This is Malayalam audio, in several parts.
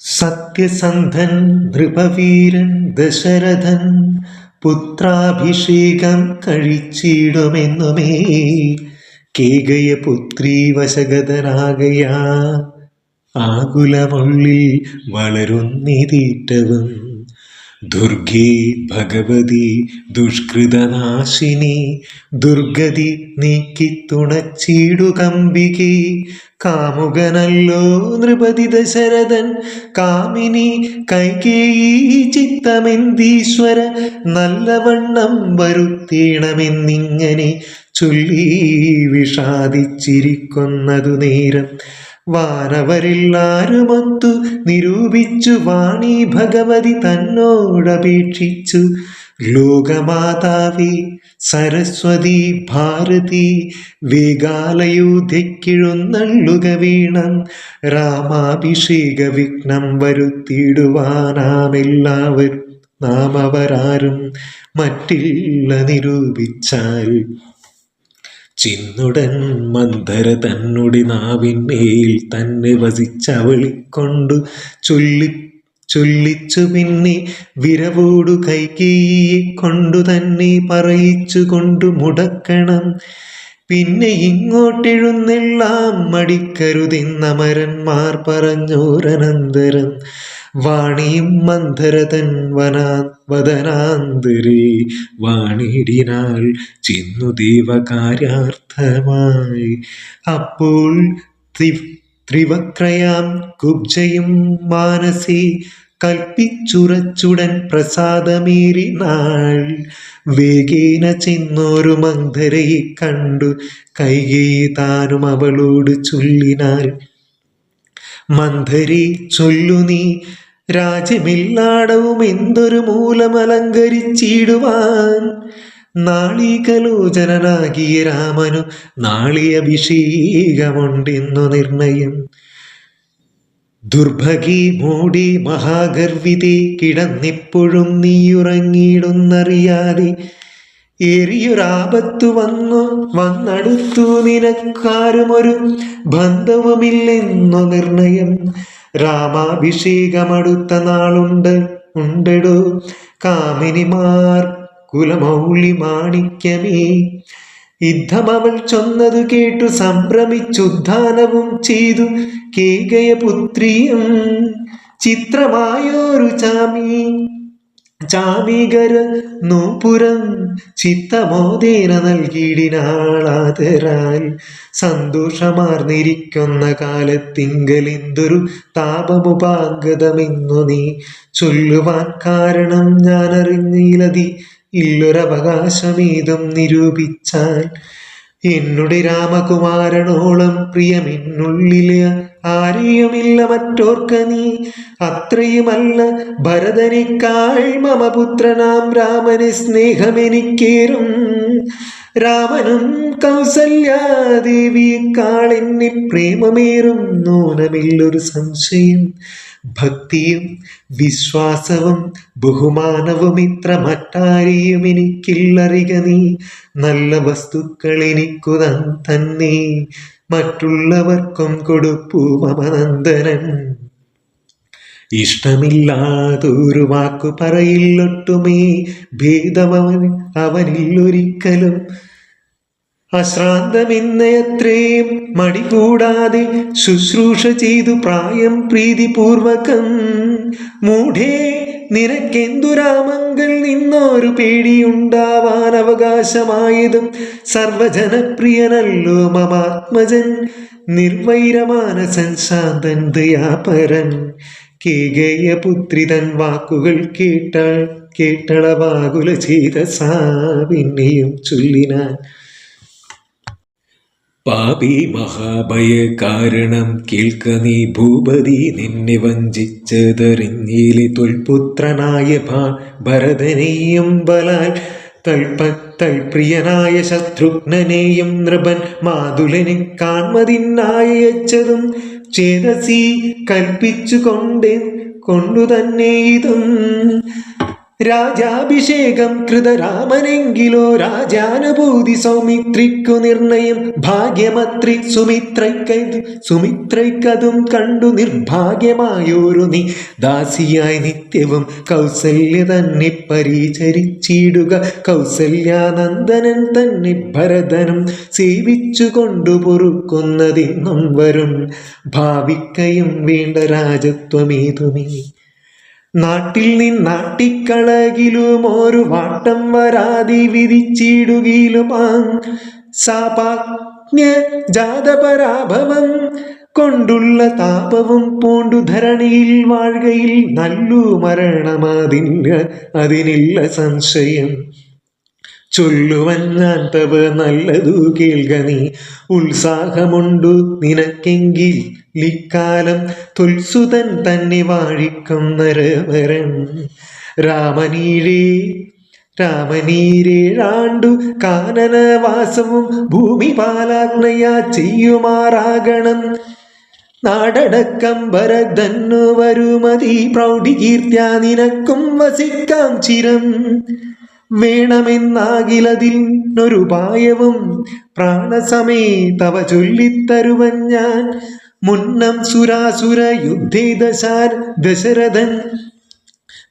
സത്യസന്ധൻ നൃപവീരൻ ദശരഥൻ പുത്രാഭിഷേകം കഴിച്ചിടുമെന്നുമേ. കേകയ പുത്രീ വശഗതനാകയാ. ആകുലമുള്ളിൽ വളരുന്നിതീറ്റവും ദുർഗേ ഭഗവതി ദുഷ്കൃതനാശിനി ദുർഗതി നീക്കി തുണച്ചിടുകമ്പികേ കാമുകനല്ലോ നൃപതി ദശരഥൻ കാമിനി കൈകേയി ചിത്തമെന്തീശ്വര നല്ലവണ്ണം വരുത്തീണമെന്നിങ്ങനെ ചൊല്ലി വിഷാദിച്ചിരിക്കുന്നതു നേരം. വാനവരെല്ലാരുമൊത്തു നിരൂപിച്ചു വാണി ഭഗവതി തന്നോടപേക്ഷിച്ചു. ലോകമാതാവി സരസ്വതി ഭാരതി വേഗാലയോധ്യക്കിഴുന്നള്ളുക വീണം. രാമാഭിഷേക വിഘ്നം വരുത്തിയിടുവാനാമെല്ലാവരും നാം അവരാരും മറ്റില്ല നിരൂപിച്ചാൽ. ചിന്നുടൻ മന്ധര തന്നുടി നാവിന്മേൽ തന്നെ വസിച്ചവളിക്കൊണ്ടു ചൊല്ലി ചൊല്ലിച്ചു പിന്നെ വിരവോടു കൈകേയിയെ കൊണ്ടു തന്നെ പറയിച്ചു കൊണ്ടു മുടക്കണം. പിന്നെ ഇങ്ങോട്ടെഴുന്നെല്ലാം മടിക്കരുതെന്നമരന്മാർ പറഞ്ഞോരനന്തരം വാണിയും മന്ധരതൻ വനാ വദനാന്തരേ വാണിടിനാൾ ചെന്നു ദൈവകാര്യാർത്ഥമായി. അപ്പോൾ ത്രി ത്രിവക്രയാം കുബ്ജയും മാനസി കൽപ്പിച്ചുറച്ചുടൻ പ്രസാദമേറിനാൾ വേഗേന ചെന്നോരു മന്ധരയെ കണ്ടു കൈകേ താനും അവളോട് ചൊല്ലിനാൾ മന്ധരി ചൊല്ലു നീ രാജ്യമെല്ലാടവും എന്തൊരു മൂലമലങ്കരിച്ചിടുവാൻ നാളീകലോചനാകിയ രാമനു നാളിയഭിഷേകമുണ്ടെന്നു നിർണയം. ദുർഭഗി മൂടി മഹാഗർവിതി കിടന്നിപ്പോഴും നീയുറങ്ങിയിടുന്നറിയാതെ ഏറിയൊരാപത്തു വന്നു വന്നടുത്തു നിനക്കാരുമൊരു ബന്ധവുമില്ലെന്നു നിർണയം. രാമാഭിഷേകമടുത്ത നാളുണ്ട് ഉണ്ടെടോ കാമിനിമാർ കുലമൗളി മാണിക്യമേ യുദ്ധം അവൾ ചൊന്നതു കേട്ടു സംഭ്രമിച്ചുദ്ധാനവും ചെയ്തു. കേകയ പുത്രിയും ചിത്രമായോരു ചാമി. ചാമികര നൂപുരം ചിത്തമോദേന നൽകിയിടിനാളാതരാൽ സന്തോഷമാർന്നിരിക്കുന്ന കാലത്തിങ്കലിന്തൊരു താപമുപാഗതമെന്നു നീ ചൊല്ലുവാൻ കാരണം ഞാൻ അറിഞ്ഞില്ലതി ഇല്ലൊരവകാശമേതും നിരൂപിച്ചാൽ എന്നുടെ രാമകുമാരനോളം പ്രിയമെന്നുള്ളിൽ ആരെയുമില്ല മറ്റോർക്ക നീ. അത്രയുമല്ല ഭരതനിക്കാൾ മമപുത്രനാം രാമന് സ്നേഹമെനിക്കേറും. രാമനും കൗസല്യാദേവി കാളിന്നി പ്രേമമേറും നൂനമില്ലൊരു സംശയം. ഭക്തിയും വിശ്വാസവും ബഹുമാനവും ഇത്ര മറ്റാരെയും എനിക്കില്ലറിക നീ. നല്ല വസ്തുക്കൾ എനിക്കു തന്നെ. മറ്റുള്ളവർക്കും കൊടുപ്പു മമനന്ദനൻ ഇഷ്ടമില്ലാതൊരു വാക്കു പറയില്ലൊട്ടുമേ. ഭേദമവൻ അവനില്ലൊരിക്കലും അശ്രാന്തമെന്നയത്രയും മടി കൂടാതെ ശുശ്രൂഷ ചെയ്തു പ്രായം പ്രീതിപൂർവകം. മൂഢേ നിനക്കെന്തുരാമങ്കൽ നിന്നൊരു പേടിയുണ്ടാവാൻ അവകാശമായതും സർവജനപ്രിയനല്ലോ മമാത്മജൻ നിർവൈരമാനസൻ ശാന്തൻ ദയാപരൻ. കേകയ പുത്രിതൻ വാക്കുകൾ കേട്ട കേട്ടളവാകുല ചെയ്ത സാവിനെയും ചൊല്ലിനാൻ. പാപി മഹാഭയ കാരണം കേൾക്ക നീ ഭൂപതി നിന്നെ വഞ്ചിച്ചതറിഞ്ഞിലെ തൊൽപുത്രനായ ഭരതനെയും ബലാൽ. തൽപ തൽപ്രിയനായ ശത്രുഘ്നനെയും നൃപൻ മാതുലനെ കാൺമതിനായച്ചതും ചേതസി കൽപ്പിച്ചു കൊണ്ടേ കൊണ്ടു തന്നെ ഇതും രാജാഭിഷേകം കൃതരാമനെങ്കിലോ രാജാനുഭൂതി സൗമിത്രിക്കു നിർണയം. ഭാഗ്യമത്രി സുമിത്രയ്ക്കതു സുമിത്രയ്ക്കതും കണ്ടു നിർഭാഗ്യമായോരു നീ. ദാസിയായി നിത്യവും കൗസല്യ തന്നെ പരിചരിച്ചിടുക. കൗസല്യാനന്ദനൻ തന്നെ ഭരതനും സേവിച്ചു കൊണ്ടു പൊറുക്കുന്നതിന്നും വരും ഭാവിക്കയും വേണ്ട രാജത്വമേതുമേ നാട്ടിൽ നിന്നാട്ടിക്കളകിലും ഒരു വാട്ടം വരാതി വിധിച്ചിടുകിലും സാപാജ്ഞ ജാതപരാഭവം കൊണ്ടുള്ള താപവും പൂണ്ടു ധരണിയിൽ വാഴുകയിൽ നല്ലു മരണമതില്ല അതിനില്ല സംശയം. ചൊല്ലുവൻ ഞാൻ നല്ലതു കേൾക നീ. ഉത്സാഹമുണ്ടു നിനക്കെങ്കിൽ ലിക്കാലം തുൽസുതൻ തന്നെ വാഴിക്കും നരവരൻ. രാമനീഴേ രാമനീരേഴാണ്ടു കാനനവാസവും ഭൂമി പാലാജ്ഞയ ചെയ്യുമാറാകണം. നാടടക്കം ഭരതന്നു വരുമതി. പ്രൗഢികീർത്യ നിനക്കും വസിക്കാം ചിരം. വേണമെന്നാകിലതിനൊരുപായവും പ്രാണസമേ തവ ചൊല്ലിത്തരുവൻ ഞാൻ. മുന്നം സുരാസുര യുദ്ധേ ദശാൻ ദശരഥൻ.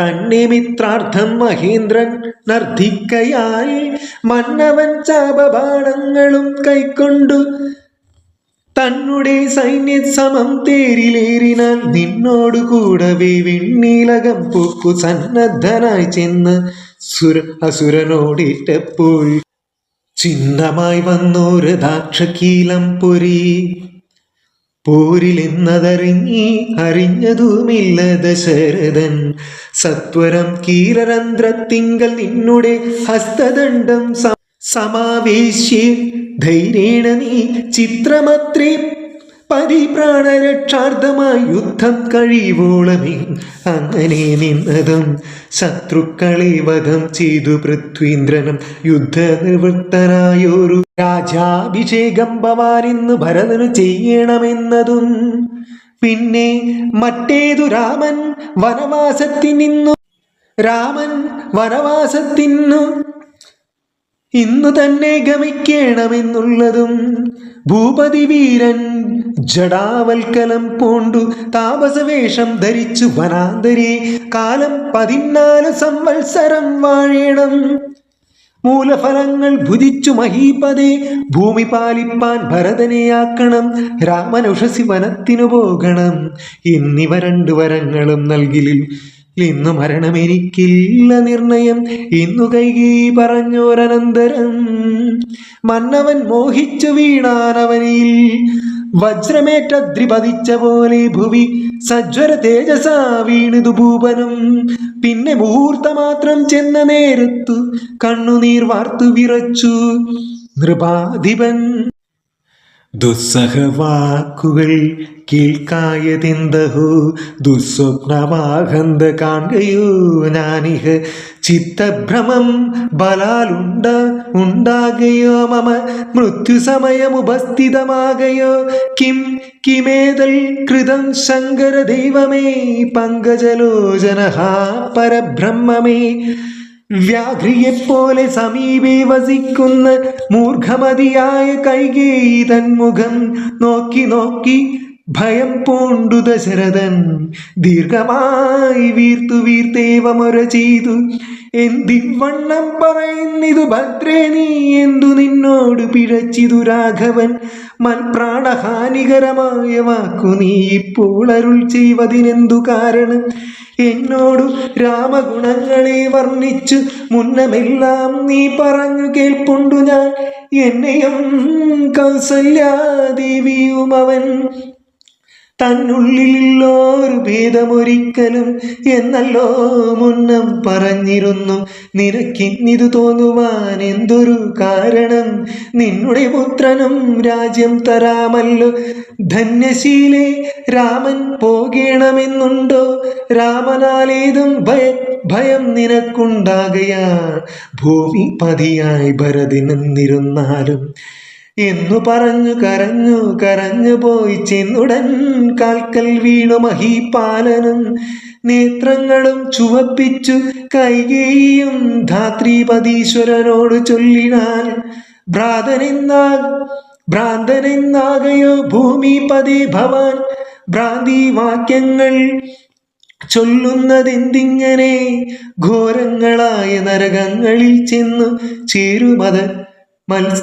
തന്നെ മിത്രാർത്ഥം മഹേന്ദ്രൻ നർദ്ധിക്കയാൽ മന്നവൻ ചാപബാണങ്ങളും കൈക്കൊണ്ടു. തന്നുടെ സൈന്യ സമം തേരിലേറിനാൽ നിന്നോടു കൂടവേ വെണ്ണീലകം പൂക്കു സന്നദ്ധനായി ചെന്ന്. സുര അസുരനോടിട്ടപ്പോൾ ചിന്തമായി വന്നൊരു ദാക്ഷകീലം പൊരി. പോരിലെന്നതറിഞ്ഞി അറിഞ്ഞതുമില്ല ദശരഥൻ. സത്വരം കീലരന്ധ്രത്തിങ്കൽ നിന്നുടെ ഹസ്തദണ്ഡം സമാവേശ്യ. ധൈര്യേണ നീ ചിത്രമത്രേ പരിപ്രാണരക്ഷാർത്ഥമായി യുദ്ധം കഴിവോളമേ. അങ്ങനെ നിന്നതും ശത്രുക്കളെ വധം ചെയ്തു പൃഥ്വീന്ദ്രനും യുദ്ധനിവൃത്തനായൊരു രാജാഭിഷേകം ഭവാനിന്ന് ഭരതന് ചെയ്യണമെന്നതും. പിന്നെ മറ്റേതു രാമൻ വനവാസത്തിനിന്നു. രാമൻ വനവാസത്തിനു ഇന്നു തന്നെ ഗമിക്കണമെന്നുള്ളതും ഭൂപതി വീരൻ ജടാവൽക്കലം പോണ്ടു താപസവേഷം ധരിച്ചു വനാന്തരി കാലം പതിനാല് സംവത്സരം വാഴേണം. മൂലഫലങ്ങൾ ഭുജിച്ചു മഹീപതേ ഭൂമി പാലിപ്പാൻ ഭരതനെയാക്കണം രാമനുഷസി വനത്തിനു പോകണം. എന്നിവ രണ്ടു വരങ്ങളും നൽകിലിൽ ഇന്നു മരണമെനിക്കില്ല നിർണയം. ഇന്നു കൈകി പറഞ്ഞോരനന്തരം. മന്നവൻ മോഹിച്ചു വീണാനവനിൽ. വജ്രമേറ്റ ദ്രിപതിച്ച പോലെ ഭുവി. സജ്വര തേജസാ വീണിതു ഭൂപനം. പിന്നെ മുഹൂർത്തമാത്രം ചെന്ന നേരത്തു കണ്ണുനീർ വാർത്തു വിറച്ചു. നൃപാധിപൻ ദുസ്സഹവാക്കുകൾ കേൾക്കായതെന്തഹോ? ദുസ്വപ്നമാഹന്ത കാണുകയോ ഞാനിഹ. ചിത്തഭ്രമം ബലാലുണ്ട ഉണ്ടാകയോ? മമ മൃത്യുസമയമുപസ്ഥിതമാകയോ കിം കിമേതൽ കൃതം ശങ്കര ദൈവമേ പങ്കജലോചന പരബ്രഹ്മമേ. വ്യാഘ്രിയെപ്പോലെ സമീപേ വസിക്കുന്ന മൂർഖമതിയായ കൈകേയി തന്മുഖം നോക്കി നോക്കി ഭയം പൂണ്ടു ദശരഥൻ ദീർഘമായി വീർത്തു വീർത്തേവമൊര ചെയ്തു. എന്തിവണ്ണം പറയുന്നിതു ഭദ്രേ നീ? എന്തു നിന്നോട് പിഴച്ചിതു രാഘവൻ? മൽപ്രാണഹാനികരമായ വാക്കു നീ ഇപ്പോൾ അരുൾ ചെയ്വതിനെന്തു കാരണം? എന്നോടു രാമഗുണങ്ങളെ വർണിച്ചു മുന്നമെല്ലാം നീ പറഞ്ഞു കേൾപ്പുണ്ടു ഞാൻ. എന്നെയും കൗസല്യാദേവിയും അവൻ തന്നുള്ളിലുള്ളൊരു ഭേദമൊരിക്കലും എന്നല്ലോ മുന്നം പറഞ്ഞിരുന്നു. നിനക്കിന്നിതു തോന്നുവാൻ എന്തൊരു കാരണം? നിന്നുടെ പുത്രനും രാജ്യം തരാമല്ലോ. ധന്യശീലെ രാമൻ പോകേണമെന്നുണ്ടോ? രാമനാലേതും ഭയ ഭയം നിനക്കുണ്ടാകയാ. ഭൂമി പതിയായി ഭരതിനെന്നിരുന്നാലും എന്നു പറഞ്ഞു കരഞ്ഞു കരഞ്ഞു പോയി ചെന്നുടൻ കാൽക്കൽ വീണു മഹീപാലനും. നേത്രങ്ങളും ചുവപ്പിച്ചു കൈകേയും ധാത്രീപതീശ്വരനോട് ചൊല്ലിനാൻ ഭ്രാതനെന്നാ ഭ്രാന്തനെന്നാകയോ ഭൂമിപതി ഭവാൻ ഭ്രാന്തി വാക്യങ്ങൾ ചൊല്ലുന്നതെന്തിങ്ങനെ? ഘോരങ്ങളായ നരകങ്ങളിൽ ചെന്നു ചേരുമത് മത്സ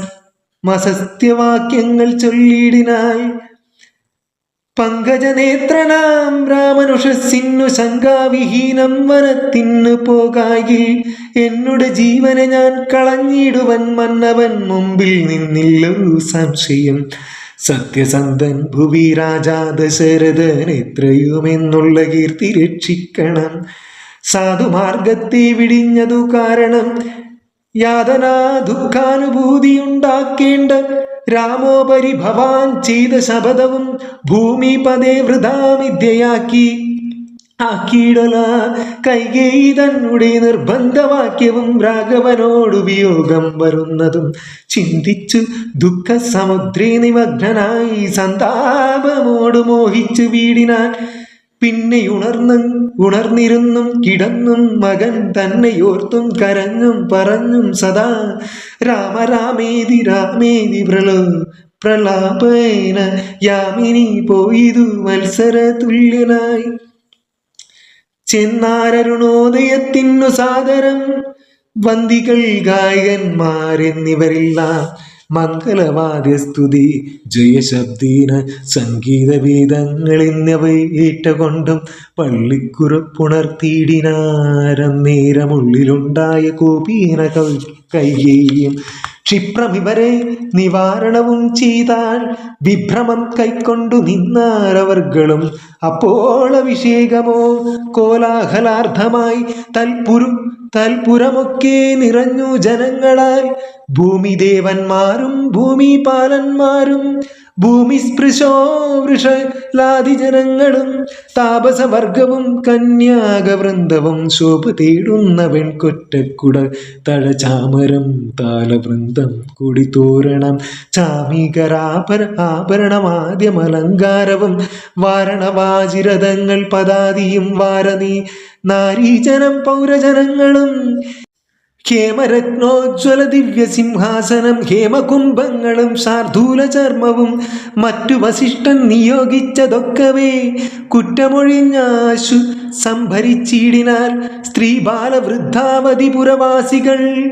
മസത്യവാക്യങ്ങൾ ചൊല്ലിയിടിനാൽ പങ്കജനേത്രനാം രാമനുഷസിന്നു ശങ്കാവിഹീനം വനത്തിന്നു പോകായിൽ എന്നുടെ ജീവനെ ഞാൻ കളഞ്ഞിടുവൻ മന്നവൻ മുമ്പിൽ നിന്നില്ലൊരു സംശയം. സത്യസന്ധൻ ഭുവി രാജാ ദശരഥൻ എത്രയുമെന്നുള്ള കീർത്തി രക്ഷിക്കണം. സാധുമാർഗത്തെ വിടിഞ്ഞതു കാരണം യാതനാ ദുഃഖാനുഭൂതിയുണ്ടാക്കേണ്ട രാമോപരി ഭവാൻ ചെയ്ത ശപഥവും ഭൂമിപദേ വൃതാമിദ്യയാക്കി ആക്കിയിടല കൈകേയി തന്നുടെ നിർബന്ധവാക്യവും രാഘവനോട് വരുന്നതും ചിന്തിച്ചു ദുഃഖ സമുദ്രേ നിമഗ്നനായി സന്താപമോട് മോഹിച്ചു വീടിനാൻ പിന്നെ ഉണർന്നും ഉണർന്നിരുന്നും കിടന്നും മകൻ തന്നെ ഓർത്തും കരഞ്ഞും പറഞ്ഞും സദാ രാമരാമേതി രാമേതി പ്രളോ പ്രലാപേന യാമിനി പോയിതു മത്സര തുല്യനായി. ചെന്നാരരുണോദയത്തിനു സാദരം വന്ദികൾ ഗായകന്മാരെന്നിവരെല്ലാം. മംഗളവാദ്യസ്തുതി ജയശബ്ദീന സംഗീതവേദങ്ങൾ എന്നിവയേറ്റകൊണ്ടും പള്ളിക്കുറപ്പുണർത്തിയിടിനാരം നേരമുള്ളിലുണ്ടായ കോപീന കൈകേയും ക്ഷിപ്രമിവരെ നിവാരണവും ചെയ്താൽ വിഭ്രമം കൈക്കൊണ്ടു നിന്നാരവർകളും അപ്പോൾ അഭിഷേകമോ കോലാഹലാർത്ഥമായി തൽപുരു തൽപുരമൊക്കെ നിറഞ്ഞു ജനങ്ങളാൽ ഭൂമിദേവന്മാരും ഭൂമിപാലന്മാരും ഭൂമിസ്പൃശോ വൃഷലാദിജനങ്ങളും താപസവർഗവും കന്യാകവൃന്ദവും ശോഭ തേടുന്ന വെൺകൊറ്റക്കുട തഴചാമരം താലവൃന്ദം കൊടിതോരണം ചാമികരാഭര ആഭരണമാദ്യമലങ്കാരവും വാരണവാചിരഥങ്ങൾ പദാതിയും വാരനീ നാരീജനം പൗരജനങ്ങളും ഹേമരത്നോജ്വല ദിവ്യസിംഹാസനം ഹേമകുംഭങ്ങളും ശാർദൂല ചർമ്മവും മറ്റു വസിഷ്ഠൻ നിയോഗിച്ചതൊക്കവേ. കുറ്റമൊഴിഞ്ഞാശു സംഭരിച്ചിടിനാൽ സ്ത്രീ ബാലവൃദ്ധാവധി പുരവാസികൾ.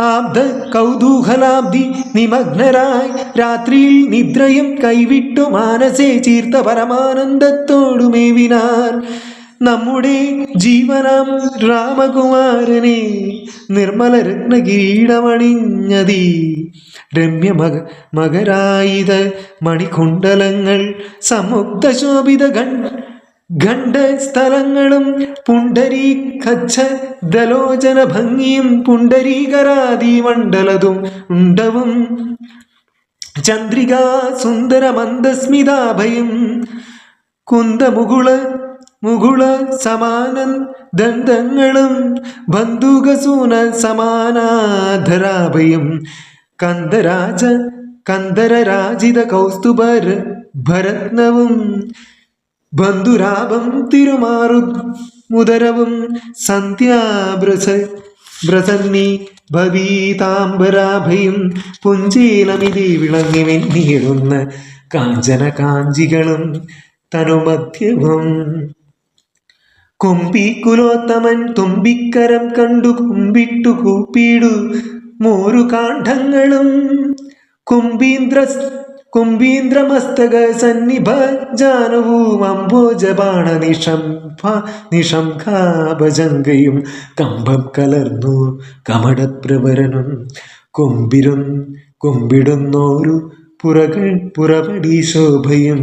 ആബ്ദ കൗതൂഹലാബ്ദി നിമഗ്നരായി. രാത്രിയിൽ നിദ്രയും കൈവിട്ടു മാനസേ ചീർത്ത പരമാനന്ദത്തോടുമേവിനാർ. നമ്മുടെ ജീവനം രാമകുമാരനെ നിർമ്മല രത്നകിരീടമണിഞ്ഞതി. രമ്യ മക മകരായുധ മണികുണ്ടലങ്ങൾ സമുഗ്ധ ശോഭിത ഗൺ ഖണ്ഡ സ്ഥലങ്ങളും പുണ്ടരീ കച്ഛ ദലോചന ഭംഗിയും പുണ്ടരീകരാതി മണ്ഡലതും ഉണ്ടവും. ചന്ദ്രികാ സുന്ദര മന്ദസ്മിതാഭയം കുന്തമുകുള മുകുള സമാനൻ ദന്തങ്ങളും ബന്ധുകസൂന സമാനാധരാഭയം. കന്ദരാജ കന്ദരരാജിത കൗസ്തുഭർ ഭരത്നവും ബന്ധുരാപം തിരുമാറു മുദരവും. സന്ധ്യാബ്രസ ബ്രസന്നി ഭവീതാംബരാഭയും പുഞ്ചീലമിതി വിളങ്ങി വെന്നിടുന്ന കാഞ്ചന കാഞ്ചികളും തനുമധ്യവും കുംഭിക്കുലോത്തമൻ തുമ്പിക്കരം കണ്ടു കുമ്പിട്ടു കൂപ്പിടു മോരു കാണ്ഡങ്ങളും. കുംഭീന്ദ്ര കുംഭീന്ദ്രമസ്തക സന്നിഭ ജാനവും അംബോജബാണ നിഷംഭ നിഷംഖാഭജങ്കയും കമ്പം കലർന്നു കമടപ്രവരനും. കുമ്പിരും കുമ്പിടുന്നോരു പുറകൾ പുറപടി ശോഭയും